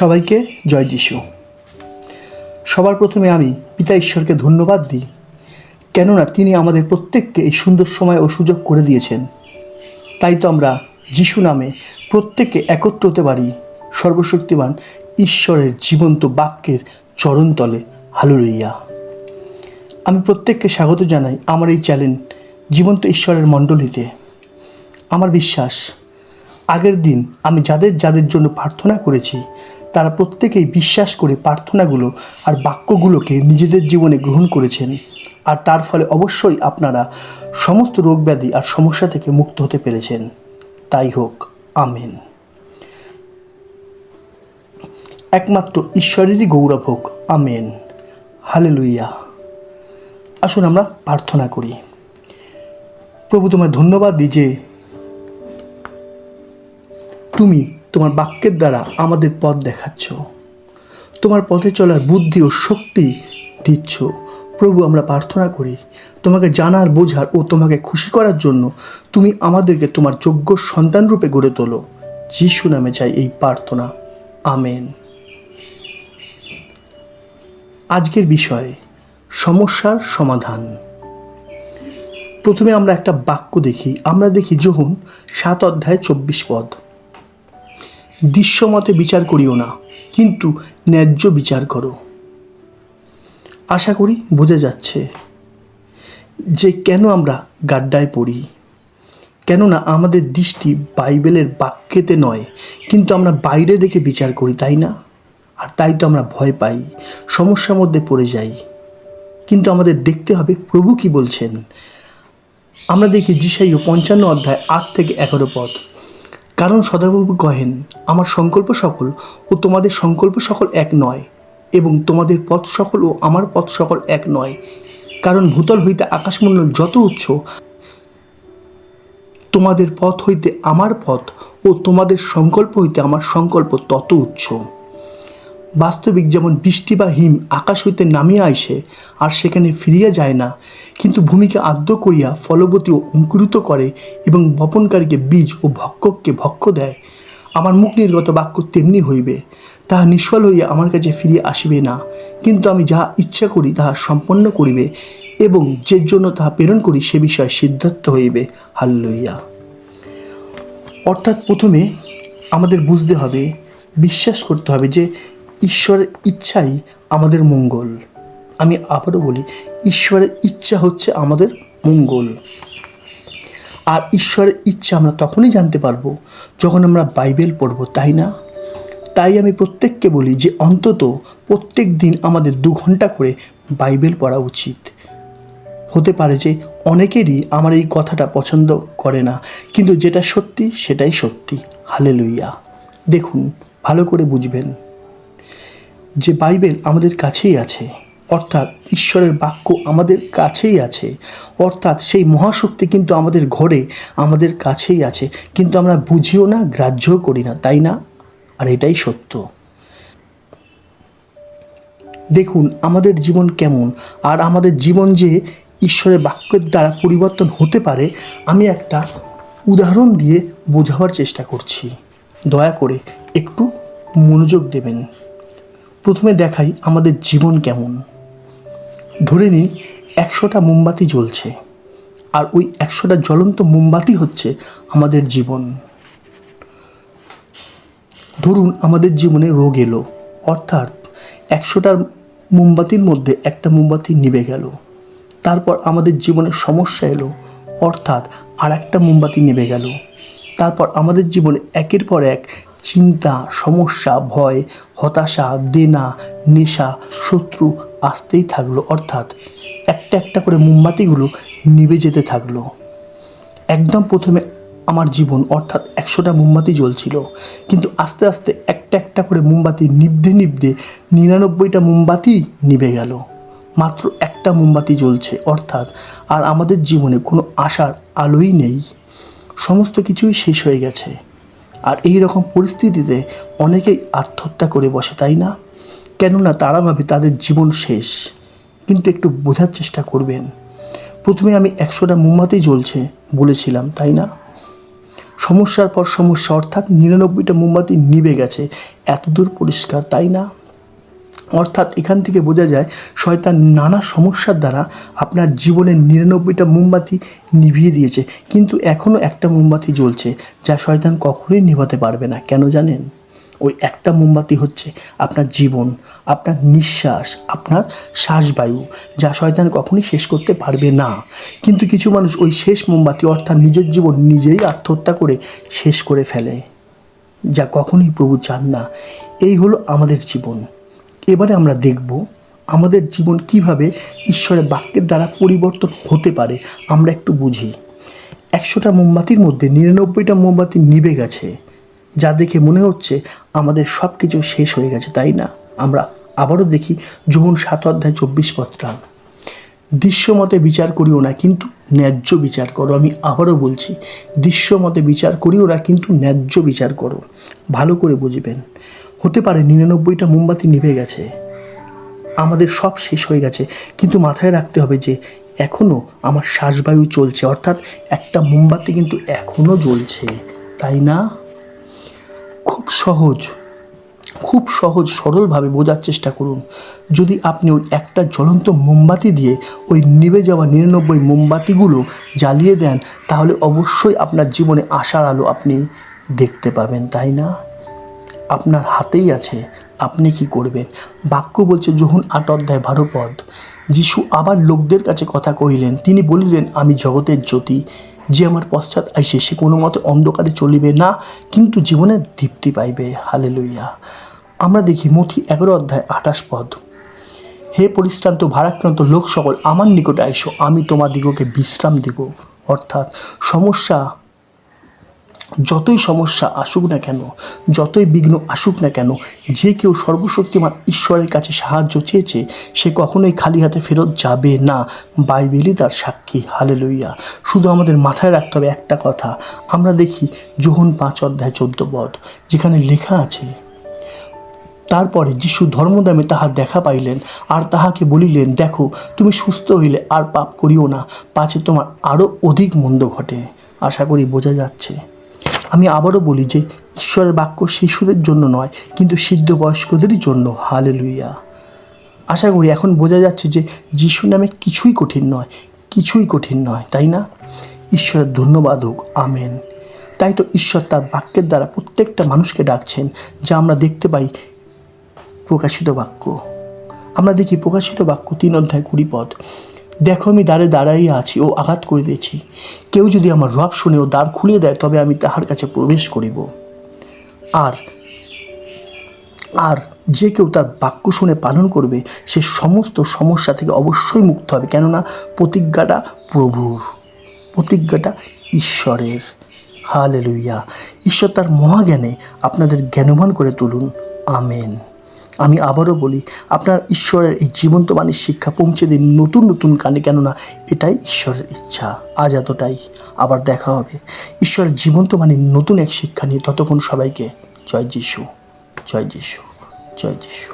সবাইকে জয় যিশু। সবার প্রথমে আমি পিতা ঈশ্বরকে ধন্যবাদ দিই, কেননা তিনি আমাদের প্রত্যেককে এই সুন্দর সময় ও সুযোগ করে দিয়েছেন। তাই তো আমরা যিশু নামে প্রত্যেককে একত্র হতে পারি, সর্বশক্তিমান ঈশ্বরের জীবন্ত বাক্যের চরণতলে। হালুরিয়া আমি প্রত্যেককে স্বাগত জানাই আমার এই চ্যালেঞ্জ জীবন্ত ঈশ্বরের মণ্ডলীতে। আমার বিশ্বাস, আগের দিন আমি যাদের যাদের জন্য প্রার্থনা করেছি তারা প্রত্যেকেই বিশ্বাস করে প্রার্থনাগুলো আর বাক্যগুলোকে নিজেদের জীবনে গ্রহণ করেছেন। আর তার ফলে অবশ্যই আপনারা সমস্ত রোগ ব্যাধি আর সমস্যা থেকে মুক্ত হতে পেরেছেন। তাই হোক, আমেন। একমাত্র ঈশ্বরেরই গৌরব হোক, আমেন। হালে লুইয়া আসুন আমরা প্রার্থনা করি। প্রভু, তোমায় ধন্যবাদ দিই যে তুমি তোমার বাক্যের দ্বারা আমাদের পথ দেখাচ্ছ। তোমার পথে চলার বুদ্ধি ও শক্তি দিচ্ছ। প্রভু, আমরা প্রার্থনা করি, তোমাকে জানার, বোঝার ও তোমাকে খুশি করার জন্য তুমি আমাদেরকে তোমার যোগ্য সন্তান রূপে গড়ে তোলো। যিশু নামে চাই এই প্রার্থনা। আমেন। আজকের বিষয়, সমস্যার সমাধান। প্রথমে আমরা একটা বাক্য দেখি। আমরা দেখি যোহন সাত অধ্যায় চব্বিশ পদ। দৃশ্যমতে বিচার করিও না, কিন্তু ন্যায্য বিচার করো। আশা করি বোঝা যাচ্ছে যে কেন আমরা গাড্ডায় পড়ি। কেননা আমাদের দৃষ্টি বাইবেলের বাক্যেতে নয়, কিন্তু আমরা বাইরে দেখে বিচার করি, তাই না? আর তাই তো আমরা ভয় পাই, সমস্যার মধ্যে পড়ে যাই। কিন্তু আমাদের দেখতে হবে প্রভু কি বলছেন। আমরা দেখি জিসাইও পঞ্চান্ন অধ্যায় আট থেকে এগারো পদ কারণ সদাপ্রভু কহেন, আমার সংকল্প সকল ও তোমাদের সংকল্প সকল এক নয়, এবং তোমাদের পথ সকল ও আমার পথ সকল এক নয়। কারণ ভূতল হইতে আকাশমণ্ডল যত উচ্চ, তোমাদের পথ হইতে আমার পথ ও তোমাদের সংকল্প হইতে আমার সংকল্প তত উচ্চ। বাস্তবিক যেমন বৃষ্টি বা হিম আকাশ হইতে নামিয়া আইসে আর সেখানে ফিরিয়া যায় না। কিন্তু ভূমিকে আদ্য করিয়া ফলবতী ও অঙ্কুরিত করে এবং বপনকারীকে বীজ ও ভক্ষককে ভক্ষ দেয়। আমার মুখ নির্গত বাক্য তেমনি হইবে। তাহা নিষ্ফল হইয়া আমার কাছে ফিরিয়া আসিবে না। কিন্তু আমি যাহা ইচ্ছা করি, তাহা সম্পন্ন করিবে এবং যে জন্য তাহা প্রেরণ করি, সে বিষয়ে সিদ্ধার্থ হইবে। হাল্লইয়া অর্থাৎ প্রথমে আমাদের বুঝতে হবে, বিশ্বাস করতে হবে যে ঈশ্বরের ইচ্ছাই আমাদের মঙ্গল। আমি আবারও বলি, ঈশ্বরের ইচ্ছা হচ্ছে আমাদের মঙ্গল। আর ঈশ্বরের ইচ্ছা আমরা তখনই জানতে পারব যখন আমরা বাইবেল পড়ব, তাই না? তাই আমি প্রত্যেককে বলি যে অন্তত প্রত্যেক দিন আমাদের দু ঘণ্টা করে বাইবেল পড়া উচিত। হতে পারে যে অনেকেরই আমার এই কথাটা পছন্দ করে না, কিন্তু যেটা সত্যি সেটাই সত্যি। হালে লইয়া দেখুন, ভালো করে বুঝবেন। যে বাইবেল আমাদের কাছেই আছে, অর্থাৎ ঈশ্বরের বাক্য আমাদের কাছেই আছে, অর্থাৎ সেই মহাশক্তি কিন্তু আমাদের ঘরে আমাদের কাছেই আছে, কিন্তু আমরা বুঝিও না, গ্রাহ্যও করি না, তাই না? আর এটাই সত্য। দেখুন, আমাদের জীবন কেমন, আর আমাদের জীবন যে ঈশ্বরের বাক্যের দ্বারা পরিবর্তন হতে পারে, আমি একটা উদাহরণ দিয়ে বোঝাবার চেষ্টা করছি। দয়া করে একটু মনোযোগ দেবেন। প্রথমে দেখাই আমাদের জীবন কেমন। ধরে নিন একশোটা মোমবাতি জ্বলছে, আর ওই একশোটা জ্বলন্ত মোমবাতি হচ্ছে আমাদের জীবন। ধরুন আমাদের জীবনে রোগ এলো, অর্থাৎ একশোটার মোমবাতির মধ্যে একটা মোমবাতি নিভে গেল, তারপর আমাদের জীবনে সমস্যা এলো, অর্থাৎ আর একটা মোমবাতি নেবে গেল। তারপর আমাদের জীবনে একের পর এক চিন্তা, সমস্যা, ভয়, হতাশা, দেনা, নেশা, শত্রু আসতেই থাকল। অর্থাৎ একটা একটা করে মোমবাতিগুলো নিভে যেতে থাকল। একদম প্রথমে আমার জীবন, অর্থাৎ একশোটা মোমবাতি জ্বলছিল। কিন্তু আস্তে আস্তে একটা একটা করে মোমবাতি নিভতে নিভতে নিরানব্বইটা মোমবাতি নিভে গেল। মাত্র একটা মোমবাতি জ্বলছে, অর্থাৎ আর আমাদের জীবনে কোনো আশার আলোই নেই। সমস্ত কিছুই শেষ হয়ে গেছে। আর এই রকম পরিস্থিতিতে অনেকেই আত্মহত্যা করে বসে, তাই না? কেননা তারা ভাবে তাদের জীবন শেষ। কিন্তু একটু বোঝার চেষ্টা করবেন। প্রথমে আমি একশোটা মোমবাতি জ্বলছে বলেছিলাম, তাই না? সমস্যার পর সমস্যা, অর্থাৎ নিরানব্বইটা মোমবাতি নিভে গেছে। এতদূর পরিষ্কার, তাই না? অর্থাৎ এখান থেকে বোঝা যায় শয়তান নানা সমস্যার দ্বারা আপনার জীবনের নিরানব্বইটা মোমবাতি নিভিয়ে দিয়েছে। কিন্তু এখনও একটা মোমবাতি জ্বলছে যা শয়তান কখনোই নিভাতে পারবে না। কেন জানেন? ওই একটা মোমবাতি হচ্ছে আপনার জীবন, আপনার নিঃশ্বাস, আপনার শ্বাসবায়ু, যা শয়তান কখনই শেষ করতে পারবে না। কিন্তু কিছু মানুষ ওই শেষ মোমবাতি অর্থাৎ নিজের জীবন নিজেই আত্মহত্যা করে শেষ করে ফেলে, যা কখনোই প্রভু চান না। এই হলো আমাদের জীবন। এবারে আমরা দেখব আমাদের জীবন কীভাবে ঈশ্বরের বাক্যের দ্বারা পরিবর্তন হতে পারে। আমরা একটু বুঝি। একশোটা মোমবাতির মধ্যে নিরানব্বইটা মোমবাতি নিভে গেছে, যা দেখে মনে হচ্ছে আমাদের সব কিছু শেষ হয়ে গেছে, তাই না? আমরা আবারও দেখি যোহন সাত অধ্যায় চব্বিশ পত্রাং দৃশ্যমতে বিচার করিও না, কিন্তু ন্যায্য বিচার করো। আমি আবারও বলছি, দৃশ্যমতে বিচার করিও না, কিন্তু ন্যায্য বিচার করো। ভালো করে বুঝবেন। হতে পারে নিরানব্বইটা মোমবাতি নিভে গেছে। আমাদের সব শেষ হয়ে গেছে। কিন্তু মাথায় রাখতে হবে যে এখনও আমার শ্বাসবায়ু চলছে। অর্থাৎ একটা মোমবাতি কিন্তু এখনও জ্বলছে। তাই না? খুব সহজ খুব সহজ, সরলভাবে বোঝার চেষ্টা করুন। যদি আপনি ওই একটা জ্বলন্ত মোমবাতি দিয়ে ওই নিভে যাওয়া নিরানব্বই মোমবাতিগুলো জ্বালিয়ে দেন, তাহলে অবশ্যই আপনার জীবনে আশার আলো আপনি দেখতে পাবেন। তাই না? আপনার হাতেই আছে। আপনি কি করবেন? বাক্য বলছে যখন আট অধ্যায় বারো পদ, যিশু আবার লোকদের কাছে কথা কহিলেন। তিনি বলিলেন, আমি জগতের জ্যোতি। যে আমার পশ্চাৎ আইসে, সে কোনো মতে অন্ধকারে চলিবে না, কিন্তু জীবনের দীপ্তি পাইবে। হালে লইয়া আমরা দেখি মথি এগারো অধ্যায় আঠাশ পদ, হে পরিশ্রান্ত, ভারাক্রান্ত লোক সকল আমার নিকটে আইসো। আমি তোমাদিগকে বিশ্রাম দেব। অর্থাৎ সমস্যা যতই সমস্যা আসুক না কেন, যতই বিঘ্ন আসুক না কেন, যে কেউ সর্বশক্তিমান ঈশ্বরের কাছে সাহায্য চেয়েছে, সে কখনোই খালি হাতে ফেরত যাবে না। বাইবেলই তার সাক্ষী। হালে লইয়া শুধু আমাদের মাথায় রাখতে হবে একটা কথা। আমরা দেখি যোহন পাঁচ অধ্যায় চোদ্দ পদ, যেখানে লেখা আছে, তারপরে যিশু ধর্মদামে তাহার দেখা পাইলেন, আর তাহাকে বলিলেন, দেখো, তুমি সুস্থ হইলে আর পাপ করিও না, পাছে তোমার আরও অধিক মন্দ ঘটে। আশা করি বোঝা যাচ্ছে। আমি আবারও বলি যে ঈশ্বরের বাক্য শিশুদের জন্য নয়, কিন্তু সিদ্ধ বয়স্কদেরই জন্য। হালে লুইয়া আশা করি এখন বোঝা যাচ্ছে যে যিশু নামে কিছুই কঠিন নয়, কিছুই কঠিন নয়, তাই না? ঈশ্বরের ধন্যবাদ হোক, আমেন। তাই তো ঈশ্বর তার বাক্যের দ্বারা প্রত্যেকটা মানুষকে ডাকছেন, যা আমরা দেখতে পাই প্রকাশিত বাক্য। আমরা দেখি প্রকাশিত বাক্য তিন অধ্যায় কুড়ি পদ। দেখো আমি দ্বারে দাঁড়াইয়া আছি, ও আঘাত করিতেছি। কেউ যদি আমার রব শুনে ও দ্বার খুলিয়ে দেয়, তবে আমি তাহার কাছে প্রবেশ করিব। আর আর যে কেউ তার বাক্য শুনে পালন করবে, সে সমস্ত সমস্যা থেকে অবশ্যই মুক্ত হবে। কেননা প্রতিজ্ঞাটা প্রভুর, প্রতিজ্ঞাটা ঈশ্বরের। হালে লুইয়া ঈশ্বর তার মহাজ্ঞানে আপনাদের জ্ঞানবান করে তুলুন। আমেন। আমি আবারও বলি, আপনার ঈশ্বরের এই জীবন্ত বাণীর শিক্ষা পৌঁছে দিন নতুন নতুন কানে, কেননা এটাই ঈশ্বরের ইচ্ছা। আজ এতটাই। আবার দেখা হবে। ঈশ্বরের জীবন্ত বাণীর নতুন এক শিক্ষা নিয়ে। ততক্ষণ সবাইকে জয় যিশু জয় যিশু জয় যিশু।